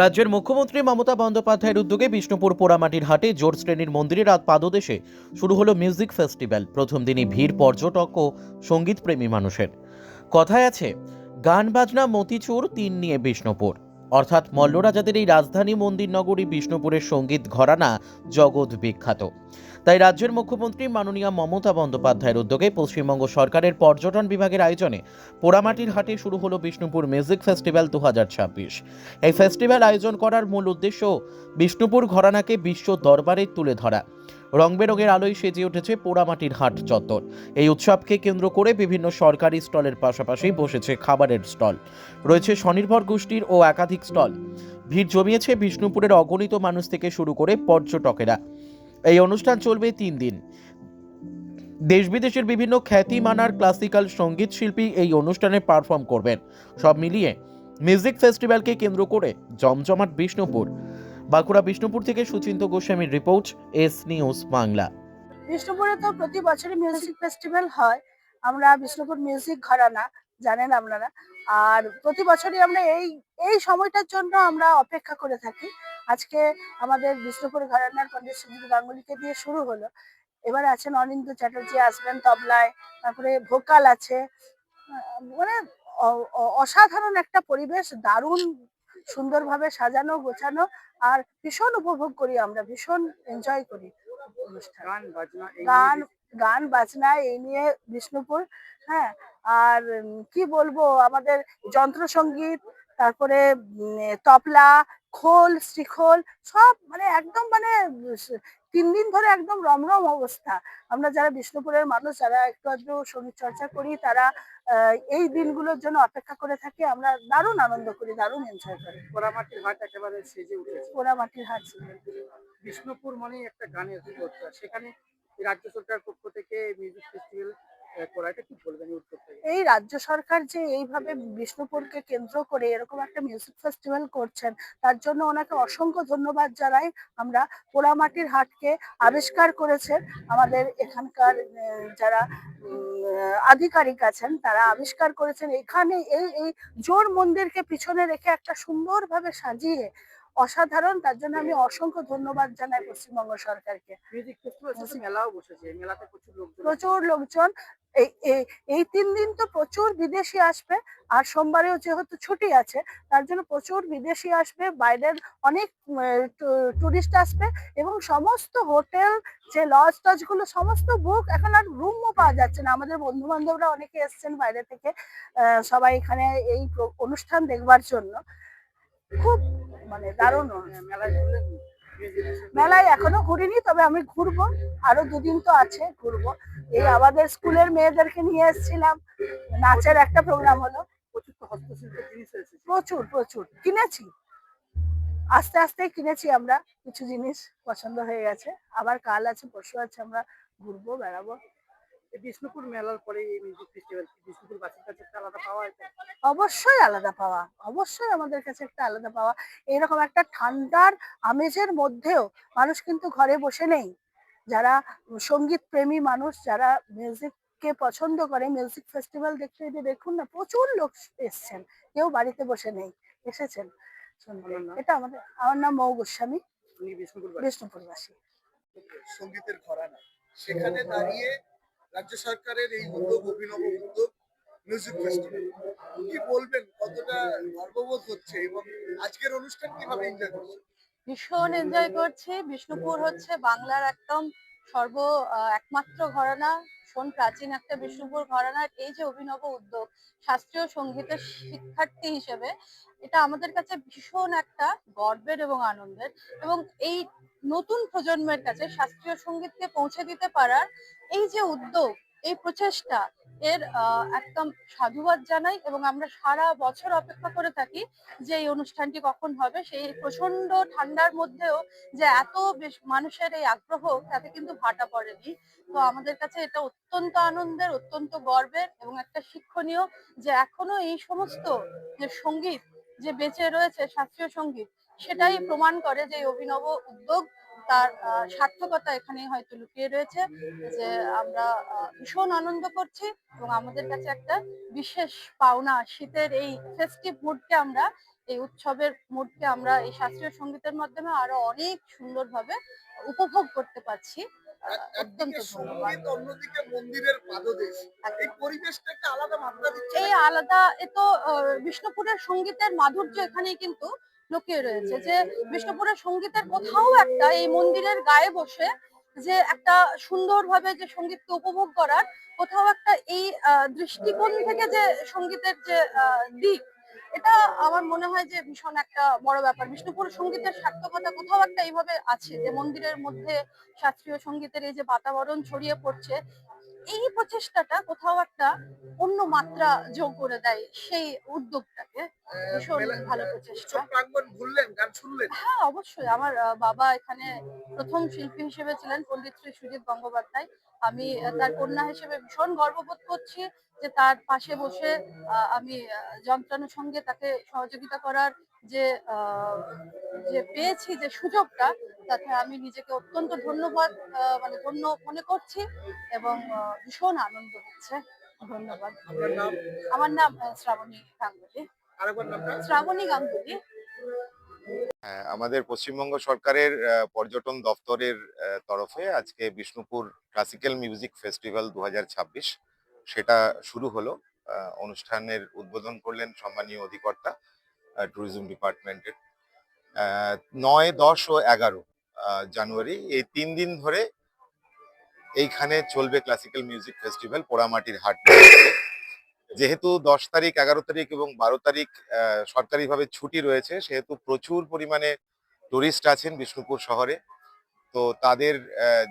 রাজ্যের মুখ্যমন্ত্রী মমতা বন্দ্যোপাধ্যায়ের উদ্যোগে বিষ্ণুপুর পোড়ামাটির হাটে জোর শ্রেণির মন্দিরে রাত পাদদেশে শুরু হলো মিউজিক ফেস্টিভ্যাল। প্রথম দিনই ভিড়, পর্যটক ও সঙ্গীতপ্রেমী মানুষের। কথায় আছে, গান, বাজনা, মতিচুর, তিন নিয়ে বিষ্ণুপুর। অর্থাৎ মল্লরাজাদের এই রাজধানী মন্দির নগরী বিষ্ণুপুরের সংগীত ঘরানা জগৎ বিখ্যাত। তাই রাজ্যের মুখ্যমন্ত্রী মাননীয়া মমতা বন্দ্যোপাধ্যায়ের উদ্যোগে পশ্চিমবঙ্গ সরকারের পর্যটন বিভাগের আয়োজনে পোড়ামাটির হাটে শুরু হলো বিষ্ণুপুর মিউজিক ফেস্টিভ্যাল দু হাজার ছাব্বিশ। এই ফেস্টিভ্যাল আয়োজন করার মূল উদ্দেশ্য বিষ্ণুপুর ঘরানাকে বিশ্ব দরবারে তুলে ধরা। রং বেরঙের আলোয় সেজে উঠেছে পোড়ামাটির হাট চত্বর। এই উৎসবকে কেন্দ্র করে বিভিন্ন সরকারি স্টলের পাশাপাশি বসেছে খাবারের স্টল। রয়েছে স্বনির্ভর গোষ্ঠীর ও একাধিক স্টল। ভিড় জমিয়েছে বিষ্ণুপুরের অগণিত মানুষ থেকে শুরু করে পর্যটকেরা। এই অনুষ্ঠান চলবে তিন দিন। দেশ বিদেশের বিভিন্ন খ্যাতিমানার ক্লাসিক্যাল সংগীত শিল্পী এই অনুষ্ঠানে পারফর্ম করবেন। সব মিলিয়ে মিউজিক ফেস্টিভ্যালকে কেন্দ্র করে জমজমাট বিষ্ণুপুর। বাঁকুড়া বিষ্ণুপুর থেকে সুচিন্ত গোস্বামীর রিপোর্ট এস নিউজ বাংলা। বিষ্ণুপুরে তো প্রতি বছরই মিউজিক ফেস্টিভ্যাল হয়। আমরা বিষ্ণুপুর মিউজিক ঘরানা, জানেন আপনারা। আর প্রতি বছরই আমরা এই এই সময়টার জন্য আমরা অপেক্ষা করে থাকি। আজকে আমাদের বিষ্ণুপুর ঘরানার পণ্ডিত সুজিত গাঙ্গুলিকে দিয়ে শুরু হলো। এবার আছেন অনিন্দ চ্যাটার্জি, আসবেন তবলায়, তারপরে ভোকাল আছে। মানে অসাধারণ একটা পরিবেশ, দারুণ সুন্দরভাবে সাজানো, গোছানো। আর ভীষণ উপভোগ করি আমরা ভীষণ এনজয় করি গান বাজনা গান গান বাজনা এই নিয়ে বিষ্ণুপুর হ্যাঁ আর কি বলব আমাদের যন্ত্রসঙ্গীত তারপরে তবলা খোল শ্রীখোল সব মানে একদম মানে তিন দিন ধরে একদম রমরম অবস্থা। আমরা যারা বিষ্ণুপুরের মানুষ যারা একটু আধটু সংগীত চর্চা করি তারা এই দিনগুলোর জন্য অপেক্ষা করে থাকি। আমরা দারুণ আনন্দ করি দারুণ এনজয় করি। পোড়ামাটির হাট একেবারে সেজে উঠেছে। পোড়ামাটির হাট বিষ্ণুপুর মানে একটা গানের সেখানে রাজ্য সরকার পক্ষ থেকে মিউজিক ফেস্টিভ্যাল এই রাজ্য সরকার যে এইভাবে বিষ্ণুপুরকে কেন্দ্র করে এরকম একটা মিউজিক ফেস্টিভ্যাল করছেন, তার জন্য ওনাকে অসংখ্য ধন্যবাদ জানাই। আমরা পোড়ামাটির হাটকে আবিষ্কার করেছেন। আমাদের এখানকার যারা আধিকারিক আছেন, তারা আবিষ্কার করেছেন। এখানে এই এই জোর মন্দিরকে পিছনে রেখে একটা সুন্দরভাবে সাজিয়ে অসাধারণ তার জন্য আমি অসংখ্য ধন্যবাদ জানাই পশ্চিমবঙ্গ সরকারকে। প্রচুর লোকজন প্রচুর লোকজন এই তিন দিন তো প্রচুর বিদেশি আসবে আর সোমবারেও যেহেতু ছুটি আছে তার জন্য প্রচুর বিদেশি আসবে বাইরের অনেক টুরিস্ট আসবে এবং সমস্ত হোটেল যে লজ টজগুলো সমস্ত বুক এখন আর রুমও পাওয়া যাচ্ছে না। আমাদের বন্ধু বান্ধবরা অনেকে এসছেন বাইরে থেকে সবাই এখানে এই অনুষ্ঠান দেখবার জন্য। খুব মানে দারুণ মেলায় festival? মেলায় এখনও ঘুরিনি তবে আমি ঘুরবো। আরও দুদিন তো আছে ঘুরবো। এই আমাদের স্কুলের মেয়েদেরকে নিয়ে এসেছিলাম। নাচের একটা প্রোগ্রাম হলো। প্রচুর প্রচুর প্রচুর। কিনেছি। আস্তে আস্তে কিনেছি আমরা। কিছু জিনিস পছন্দ হয়ে গেছে। আবার কাল আছে পরশু আছে আমরা ঘুরবো বেড়াবো। বিষ্ণুপুর মেলার পরে এই মিউজিক ফেস্টিভ্যাল বিষ্ণুপুর বাসীর কাছে একটা আলাদা পাওয়া এটা? অবশ্যই আলাদা পাওয়া অবশ্যই আমাদের কাছে একটা আলাদা পাওয়া। এরকম একটা ঠান্ডার আমেজের মধ্যেও মানুষ কিন্তু ঘরে বসে নেই। যারা সংগীত প্রেমী মানুষ যারা মিউজিক কে পছন্দ করে মিউজিক ফেস্টিভ্যাল দেখতে যদি দেখুন না প্রচুর লোক এসছেন। কেউ বাড়িতে বসে নেই এসেছেন। এটা আমাদের আমার নাম মৌ গোস্বামী। বিষ্ণুপুর বাসী বিষ্ণুপুরবাসী। সঙ্গীতের ঘরানা। সেখানে দাঁড়িয়ে রাজ্য সরকারের এই উদ্যোগ, অভিনব উদ্যোগ মিউজিক ফেস্টিভ্যাল কি বলবেন, কতটা গর্ববোধ হচ্ছে এবং আজকের অনুষ্ঠান কীভাবে এনজয় করছেন ভীষণ এনজয় করছি। বিষ্ণুপুর হচ্ছে বাংলার একদম সর্ব একমাত্র ঘরানা, ভীষণ প্রাচীন একটা বিষ্ণুপুর ঘরানার এই যে অভিনব উদ্যোগ, শাস্ত্রীয় সঙ্গীতের শিক্ষার্থী হিসেবে, এটা আমাদের কাছে ভীষণ একটা গর্বের এবং আনন্দের। এবং এই নতুন প্রজন্মের কাছে শাস্ত্রীয় সঙ্গীতকে পৌঁছে দিতে পারার এই যে উদ্যোগ, এই প্রচেষ্টা, এর একদম সাধুবাদ জানাই এবং আমরা সারা বছর অপেক্ষা করে থাকি যে এই অনুষ্ঠানটি কখন হবে। সেই প্রচণ্ড ঠান্ডার মধ্যেও যে এত বেশ মানুষের এই আগ্রহ, তাতে কিন্তু ভাটা পড়েনি। তো আমাদের কাছে এটা অত্যন্ত আনন্দের, অত্যন্ত গর্বের এবং একটা শিক্ষণীয় যে এখনও এই সমস্ত যে সংগীত যে বেঁচে রয়েছে, শাস্ত্রীয় সংগীত সেটাই প্রমাণ করে যে অভিনব উদ্যোগ তার সার্থকতা এখানে হয়তো লুকিয়ে রয়েছে যে আমরা ভীষণ আনন্দ করছি এবং আমাদের কাছে একটা বিশেষ পাওনা শীতের এই ফেস্টিভ মুডকে আমরা এই উৎসবের মুডকে আমরা এই শাস্ত্রীয় সঙ্গীতের মাধ্যমে আরও অনেক সুন্দরভাবে উপভোগ করতে পারছি। এই আলাদা মাত্রা এই আলাদা এ তো বিষ্ণুপুরের সঙ্গীতের মাধুর্য এখানেই কিন্তু লুকিয়ে রয়েছে যে বিষ্ণুপুরের সঙ্গীতের কোথাও একটা এই মন্দিরের গায়ে বসে যে একটা সুন্দরভাবে যে সঙ্গীতকে উপভোগ করার কোথাও একটা এই দৃষ্টিকোণ থেকে যে সঙ্গীতের যে দিক এটা আমার মনে হয় যে ভীষণ একটা বড় ব্যাপার। বিষ্ণুপুর সঙ্গীতের সার্থকতা কোথাও একটা এইভাবে আছে যে মন্দিরের মধ্যে শাস্ত্রীয় সঙ্গীতের এই যে বাতাবরণ ছড়িয়ে পড়ছে এই প্রচেষ্টাটা কোথাও একটা অন্য মাত্রা যোগ করে দেয় সেই উদ্যোগটাকে। ভীষণ ভালো প্রচেষ্টা। উৎসব গান শুনলেন? হ্যাঁ অবশ্যই। আমার বাবা এখানে প্রথম শিল্পী হিসেবে ছিলেন পণ্ডিত শ্রী সুজিত গঙ্গোপাধ্যায়। আমি তার কন্যা হিসেবে ভীষণ গর্ববোধ করছি। যে তার পাশে বসে আহ, আমি আহ, যন্ত্রাণুর সঙ্গে তাকে সহযোগিতা করার যে আহ, যে পেয়েছি যে সুযোগটা তাতে আমি নিজেকে অত্যন্ত ধন্যবাদ আহ, মানে ধন্য মনে করছি এবং ভীষণ আনন্দ হচ্ছে। ধন্যবাদ। আমার নাম শ্রাবণী গাঙ্গুলি। শ্রাবণী গাঙ্গুলি। হ্যাঁ, আমাদের পশ্চিমবঙ্গ সরকারের আহ, পর্যটন দপ্তরের তরফে আজকে বিষ্ণুপুর ক্লাসিক্যাল মিউজিক ফেস্টিভ্যাল দু সেটা শুরু হলো। অনুষ্ঠানের উদ্বোধন করলেন সম্মানীয় অধিকর্তা ট্যুরিজম ডিপার্টমেন্টের নয়, দশ ও এগারো জানুয়ারি, এই তিন দিন ধরে এইখানে চলবে ক্লাসিক্যাল মিউজিক ফেস্টিভ্যাল পোড়ামাটির হাট। যেহেতু দশ তারিখ, এগারো তারিখ এবং বারো তারিখ সরকারিভাবে ছুটি রয়েছে, সেহেতু প্রচুর পরিমাণে টুরিস্ট আছেন বিষ্ণুপুর শহরে। তো তাদের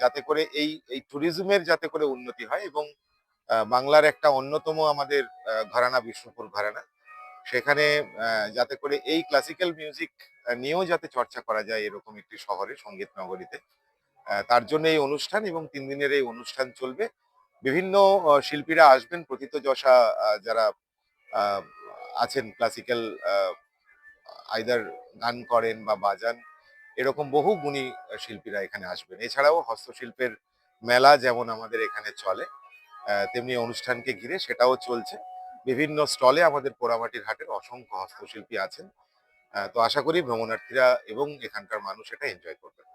যাতে করে এই এই ট্যুরিজমের যাতে করে উন্নতি হয় এবং বাংলার একটা অন্যতম আমাদের ঘরানা বিষ্ণুপুর ঘরানা। সেখানে যাতে করে এই ক্লাসিক্যাল মিউজিক নিয়েও যাতে চর্চা করা যায় এরকম একটি শহরে সংগীত নগরীতে। তার জন্য এই অনুষ্ঠান এবং তিন দিনের এই অনুষ্ঠান চলবে। বিভিন্ন শিল্পীরা আসবেন প্রথিতযশা আহ, যারা আছেন ক্লাসিক্যাল আইদার গান করেন বা বাজান এরকম বহু গুণী শিল্পীরা এখানে আসবেন। এছাড়াও হস্তশিল্পের মেলা যেমন আমাদের এখানে চলে তেমনি অনুষ্ঠানকে ঘিরে সেটাও চলছে। বিভিন্ন স্টলে আমাদের পোড়ামাটির হাটের অসংখ্য হস্তশিল্পী আছেন। তো আশা করি ভ্রমণার্থীরা এবং এখানকার মানুষ এটা এনজয় করবেন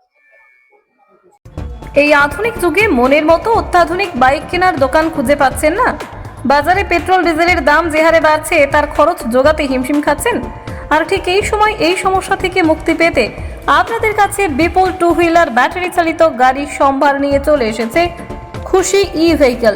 এই আধুনিক যুগে মনের মতো অত্যাধুনিক বাইক কেনার দোকান খুঁজে পাচ্ছেন না। বাজারে পেট্রোল ডিজেলের দাম যে হারে বাড়ছে, তার খরচ যোগাতে হিমশিম খাচ্ছেন। আর ঠিক এই সময় এই সমস্যা থেকে মুক্তি পেতে আপনাদের কাছে বিপুল টু হুইলার ব্যাটারি চালিত গাড়ির সম্ভার নিয়ে চলে এসেছে খুশি ই ভেহিকল